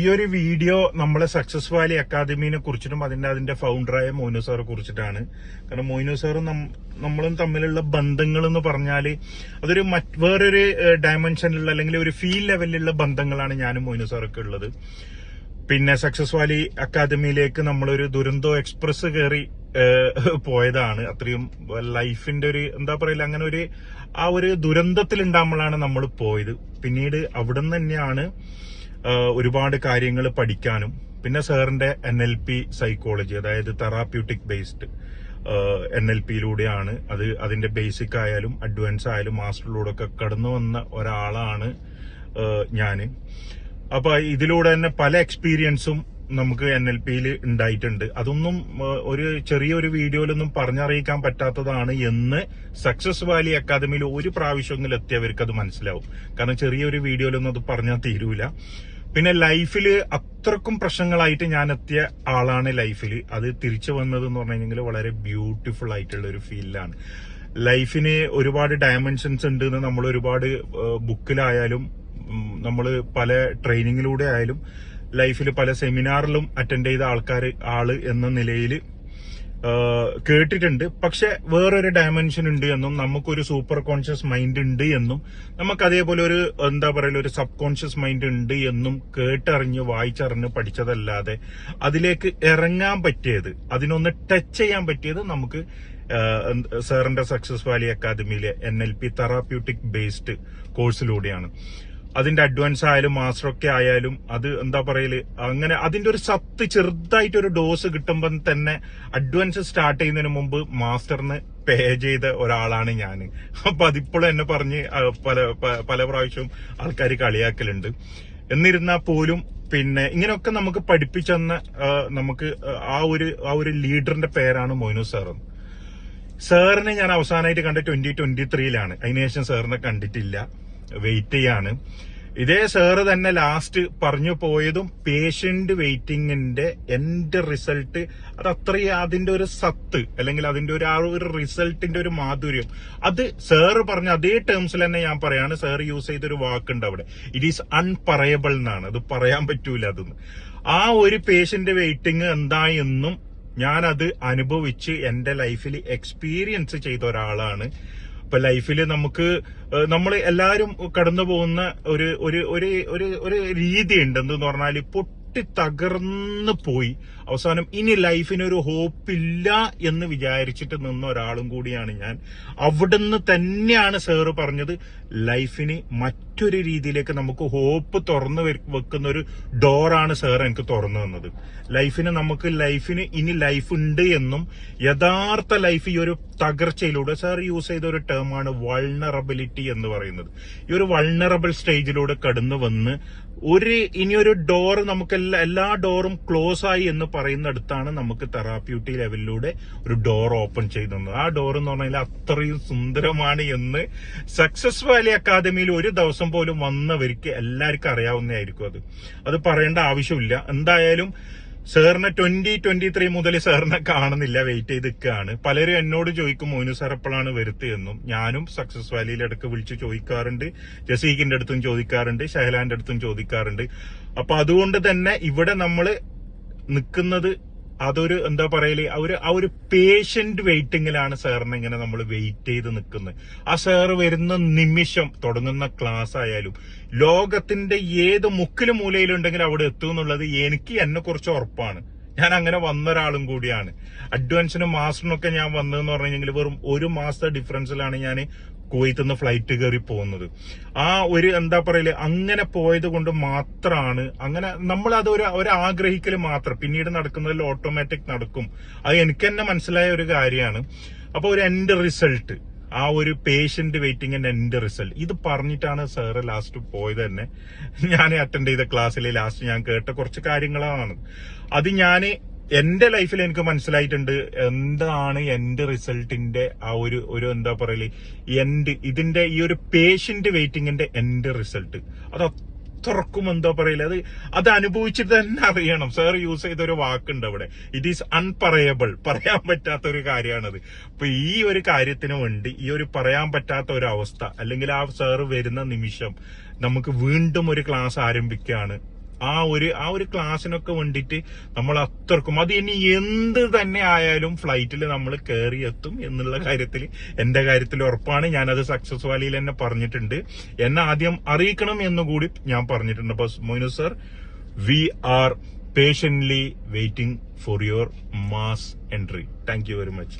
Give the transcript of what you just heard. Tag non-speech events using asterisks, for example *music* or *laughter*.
ഈ ഒരു വീഡിയോ നമ്മളെ സക്സസ് വാലി അക്കാദമിനെ കുറിച്ചിട്ടും അതിന്റെ അതിന്റെ ഫൗണ്ടറായ മോനു സാറെ കുറിച്ചിട്ടാണ്. കാരണം മോനു സാറും നമ്മളും തമ്മിലുള്ള ബന്ധങ്ങൾ എന്ന് പറഞ്ഞാൽ അതൊരു വേറൊരു ഡയമെൻഷനിലുള്ള അല്ലെങ്കിൽ ഒരു ഫീൽ ലെവലിലുള്ള ബന്ധങ്ങളാണ് ഞാനും മോനു സാറൊക്കെ ഉള്ളത്. പിന്നെ സക്സസ് വാലി അക്കാദമിയിലേക്ക് നമ്മളൊരു ദുരന്തോ എക്സ്പ്രസ് കയറി പോയതാണ്. അത്രയും ലൈഫിന്റെ ഒരു എന്താ പറയില്ല അങ്ങനെ ഒരു ആ ഒരു ദുരന്തത്തിൽ ഉണ്ടാകുമ്പോഴാണ് നമ്മൾ പോയത്. പിന്നീട് അവിടെ നിന്ന് തന്നെയാണ് ഒരുപാട് കാര്യങ്ങൾ പഠിക്കാനും പിന്നെ സാറിന്റെ എൻ എൽ പി സൈക്കോളജി അതായത് തെറാപ്യൂട്ടിക് ബേസ്ഡ് എൻ എൽ പിയിലൂടെയാണ് അത് അതിന്റെ ബേസിക് ആയാലും അഡ്വാൻസ് ആയാലും മാസ്റ്ററിലൂടെ ഒക്കെ കടന്നു വന്ന ഒരാളാണ് ഞാൻ അപ്പൊ ഇതിലൂടെ തന്നെ പല എക്സ്പീരിയൻസും നമുക്ക് എൻ എൽ പിയിൽ ഉണ്ടായിട്ടുണ്ട്. അതൊന്നും ഒരു ചെറിയൊരു വീഡിയോയിലൊന്നും പറഞ്ഞറിയിക്കാൻ പറ്റാത്തതാണ് എന്ന് സക്സസ് വാലി അക്കാദമിയിൽ ഒരു പ്രാവശ്യമെങ്കിലും എത്തിയവർക്ക് അത് മനസ്സിലാവും. കാരണം ചെറിയൊരു വീഡിയോയിലൊന്നും അത് പറഞ്ഞാൽ തീരൂല. പിന്നെ ലൈഫിൽ അത്രക്കും പ്രശ്നങ്ങളായിട്ട് ഞാൻ എത്തിയ ആളാണ് ലൈഫിൽ അത് തിരിച്ചു വന്നത് എന്ന് പറഞ്ഞു കഴിഞ്ഞാൽ വളരെ ബ്യൂട്ടിഫുൾ ആയിട്ടുള്ള ഒരു ഫീലാണ് ലൈഫിന് ഒരുപാട് ഡയമെൻഷൻസ് ഉണ്ട് എന്ന് നമ്മൾ ഒരുപാട് ബുക്കിലായാലും നമ്മൾ പല ട്രെയിനിങ്ങിലൂടെ ആയാലും ലൈഫിൽ പല സെമിനാറിലും അറ്റൻഡ് ചെയ്ത ആൾക്കാർ ആൾ എന്ന നിലയിൽ കേട്ടിട്ടുണ്ട്. പക്ഷെ വേറൊരു ഡയമെൻഷൻ ഉണ്ട് എന്നും നമുക്കൊരു സൂപ്പർ കോൺഷ്യസ് മൈൻഡ് ഉണ്ട് എന്നും നമുക്ക് അതേപോലെ ഒരു എന്താ പറയുക ഒരു സബ് കോൺഷ്യസ് മൈൻഡ് ഉണ്ട് എന്നും കേട്ടറിഞ്ഞ് വായിച്ചറിഞ്ഞ് പഠിച്ചതല്ലാതെ അതിലേക്ക് ഇറങ്ങാൻ പറ്റിയത് അതിനൊന്ന് ടച്ച് ചെയ്യാൻ പറ്റിയത് നമുക്ക് സാറിന്റെ success valley അക്കാദമിയിലെ N L P therapeutic based കോഴ്സിലൂടെയാണ് അതിന്റെ അഡ്വാൻസ് ആയാലും മാസ്റ്റർ ഒക്കെ ആയാലും അത് എന്താ പറയൽ? അങ്ങനെ അതിന്റെ ഒരു സത്ത് ചെറുതായിട്ട് ഒരു ഡോസ് കിട്ടുമ്പോൾ തന്നെ അഡ്വാൻസ് സ്റ്റാർട്ട് ചെയ്യുന്നതിന് മുമ്പ് മാസ്റ്ററിന് പേ ചെയ്ത ഒരാളാണ് ഞാൻ അപ്പൊ അതിപ്പോഴും എന്നെ പറഞ്ഞ് പല പല പ്രാവശ്യവും ആൾക്കാർ കളിയാക്കലുണ്ട്. എന്നിരുന്നാൽ പോലും പിന്നെ ഇങ്ങനെയൊക്കെ നമുക്ക് പഠിപ്പിച്ചെന്ന നമുക്ക് ആ ഒരു ആ ഒരു ലീഡറിന്റെ പേരാണ് മൊയ്നു സാർ സാറിനെ ഞാൻ അവസാനമായിട്ട് കണ്ട ട്വന്റി ട്വന്റി ത്രീയിലാണ് അതിനുശേഷം സാറിനെ കണ്ടിട്ടില്ല. വെയിറ്റ് ചെയ്യാണ്. ഇതേ സാറ് തന്നെ ലാസ്റ്റ് പറഞ്ഞു പോയതും പേഷ്യന്റ് വെയിറ്റിംഗിന്റെ എന്റെ റിസൾട്ട് അത് അത്രയും അതിന്റെ ഒരു സത്ത് അല്ലെങ്കിൽ അതിന്റെ ഒരു ആ ഒരു റിസൾട്ടിന്റെ ഒരു മാധുര്യം. അത് സാറ് പറഞ്ഞ അതേ ടേംസിൽ തന്നെ ഞാൻ പറയാണ് സാർ യൂസ് ചെയ്തൊരു വാക്കുണ്ട് അവിടെ. ഇറ്റ് ഈസ് അൺപറയബിൾ എന്നാണ്. അത് പറയാൻ പറ്റൂല അതൊന്ന്. ആ ഒരു പേഷ്യന്റ് വെയിറ്റിംഗ് എന്താ എന്നും ഞാനത് അനുഭവിച്ച് എന്റെ ലൈഫിൽ എക്സ്പീരിയൻസ് ചെയ്ത ഒരാളാണ്. ഇപ്പൊ ലൈഫിൽ നമുക്ക് നമ്മൾ എല്ലാവരും കടന്നു പോകുന്ന ഒരു ഒരു ഒരു ഒരു രീതിയുണ്ട്. എന്തെന്ന് പറഞ്ഞാൽ പൊട്ടി തകർന്നു പോയി. അവസാനം ഇനി ലൈഫിനൊരു ഹോപ്പില്ല എന്ന് വിചാരിച്ചിട്ട് നിന്ന ഒരാളും കൂടിയാണ് ഞാൻ. അവിടുന്ന് തന്നെയാണ് സാറ് പറഞ്ഞത് ലൈഫിന് മറ്റൊരു രീതിയിലേക്ക് നമുക്ക് ഹോപ്പ് തുറന്നു വെക്കുന്ന ഒരു ഡോറാണ് സാർ എനിക്ക് തുറന്നു തന്നത്. ലൈഫിന് നമുക്ക് ലൈഫിന് ഇനി ലൈഫ് ഉണ്ട് എന്നും യഥാർത്ഥ ലൈഫ് ഈ ഒരു തകർച്ചയിലൂടെ സാർ യൂസ് ചെയ്ത ഒരു ടേമാണ് വൾണറബിലിറ്റി എന്ന് പറയുന്നത്. ഈ ഒരു വൾണറബിൾ സ്റ്റേജിലൂടെ കടന്നു വന്ന് ഒരു ഇനിയൊരു ഡോർ നമുക്ക് എല്ലാ എല്ലാ ഡോറും ക്ലോസ് ആയി എന്ന് പറയുന്നിടത്താണ് നമുക്ക് തെറാപ്യൂട്ടി ലെവലിലൂടെ ഒരു ഡോർ ഓപ്പൺ ചെയ്യുന്നത് ആ ഡോർ എന്ന് പറഞ്ഞാൽ അത്രയും സുന്ദരമാണ് എന്ന് സക്സസ് വാലി അക്കാദമിയിൽ ഒരു ദിവസം പോലും വന്നവർക്ക് എല്ലാവർക്കും അറിയാവുന്നതായിരിക്കും അത്. അത് പറയേണ്ട ആവശ്യമില്ല. എന്തായാലും സാറിനെ ട്വന്റി ട്വന്റി ത്രീ മുതൽ സാറിനെ കാണുന്നില്ല വെയിറ്റ് ചെയ്ത് നിൽക്കുകയാണ് പലരും എന്നോട് ചോദിക്കും മോനു സാർ എപ്പോഴാണ് വരുത്തിയെന്നും ഞാനും സക്സസ് വാലിയിൽ ഇടയ്ക്ക് വിളിച്ച് ചോദിക്കാറുണ്ട്. ജസീഖിന്റെ അടുത്തും ചോദിക്കാറുണ്ട് ഷഹലാന്റെ അടുത്തും ചോദിക്കാറുണ്ട്. അപ്പൊ അതുകൊണ്ട് തന്നെ ഇവിടെ നമ്മൾ നിൽക്കുന്നത് അതൊരു എന്താ പറയൽ? ഒരു ആ ഒരു പേഷ്യന്റ് വെയിറ്റിംഗിലാണ് സാറിന് ഇങ്ങനെ നമ്മൾ വെയിറ്റ് ചെയ്ത് നിൽക്കുന്നത് ആ സാറ് വരുന്ന നിമിഷം തുടങ്ങുന്ന ക്ലാസ് ആയാലും ലോകത്തിന്റെ ഏത് മുക്കിലും മൂലയിലുണ്ടെങ്കിലും അവിടെ എത്തും എന്നുള്ളത് എനിക്ക് എന്നെ കുറിച്ച് ഉറപ്പാണ്. ഞാൻ അങ്ങനെ വന്ന ഒരാളും കൂടിയാണ്. അഡ്വാൻസിനും മാസ്റ്ററിനും ഒക്കെ ഞാൻ വന്നതെന്ന് പറഞ്ഞു കഴിഞ്ഞാൽ വെറും ഒരു മാസത്തെ ഡിഫറൻസിലാണ് ഞാൻ കുവൈത്ത് നിന്ന് ഫ്ലൈറ്റ് കയറി പോകുന്നത്. ആ ഒരു എന്താ പറയൽ അങ്ങനെ പോയത് കൊണ്ട് മാത്രമാണ് അങ്ങനെ നമ്മൾ അത് ഒരു ഒരാഗ്രഹിക്കൽ മാത്രം. പിന്നീട് നടക്കുന്നതിൽ ഓട്ടോമാറ്റിക് നടക്കും. അത് എനിക്ക് തന്നെ മനസ്സിലായ ഒരു കാര്യമാണ്. അപ്പൊ ഒരു എൻഡ് റിസൾട്ട് ആ ഒരു പേഷ്യന്റ് വെയിറ്റിംഗിന്റെ എൻഡ് റിസൾട്ട് ഇത് പറഞ്ഞിട്ടാണ് സാറ് ലാസ്റ്റ് പോയത് തന്നെ. ഞാൻ അറ്റൻഡ് ചെയ്ത ക്ലാസ്സിൽ ലാസ്റ്റ് ഞാൻ കേട്ട കുറച്ച് കാര്യങ്ങളാണ്. അത് ഞാൻ എന്റെ ലൈഫിൽ എനിക്ക് മനസ്സിലായിട്ടുണ്ട് എന്താണ് എന്റെ റിസൾട്ടിന്റെ ആ ഒരു ഒരു എന്താ പറയൽ എൻഡ് ഇതിന്റെ ഈ ഒരു പേഷ്യന്റ് വെയിറ്റിംഗിന്റെ എൻഡ് റിസൾട്ട്. അത് അത്രക്കും എന്താ പറയില്ല അത് അത് അനുഭവിച്ചിട്ട് തന്നെ അറിയണം. സാർ യൂസ് ചെയ്ത ഒരു വാക്കുണ്ട് അവിടെ. ഇറ്റ് ഈസ് അൺപറയബിൾ പറയാൻ പറ്റാത്ത ഒരു കാര്യമാണത്. അപ്പൊ ഈ ഒരു കാര്യത്തിന് വേണ്ടി ഈ ഒരു പറയാൻ പറ്റാത്ത ഒരു അവസ്ഥ അല്ലെങ്കിൽ ആ സാർ വരുന്ന നിമിഷം നമുക്ക് വീണ്ടും ഒരു ക്ലാസ് ആരംഭിക്കുകയാണ് ആ ഒരു ആ ഒരു ക്ലാസ്സിനൊക്കെ വേണ്ടിയിട്ട് നമ്മൾ അത്രക്കും അത് ഇനി എന്ത് തന്നെ ആയാലും ഫ്ലൈറ്റിൽ നമ്മൾ കയറി എത്തും എന്നുള്ള *laughs* കാര്യത്തിൽ എന്റെ കാര്യത്തിൽ ഉറപ്പാണ്. ഞാനത് സക്സസ് വാലിയിൽ തന്നെ പറഞ്ഞിട്ടുണ്ട്. എന്നെ ആദ്യം അറിയിക്കണം എന്നുകൂടി ഞാൻ പറഞ്ഞിട്ടുണ്ട്. അപ്പൊ Moinu sir we are patiently waiting for your mass entry thank you very much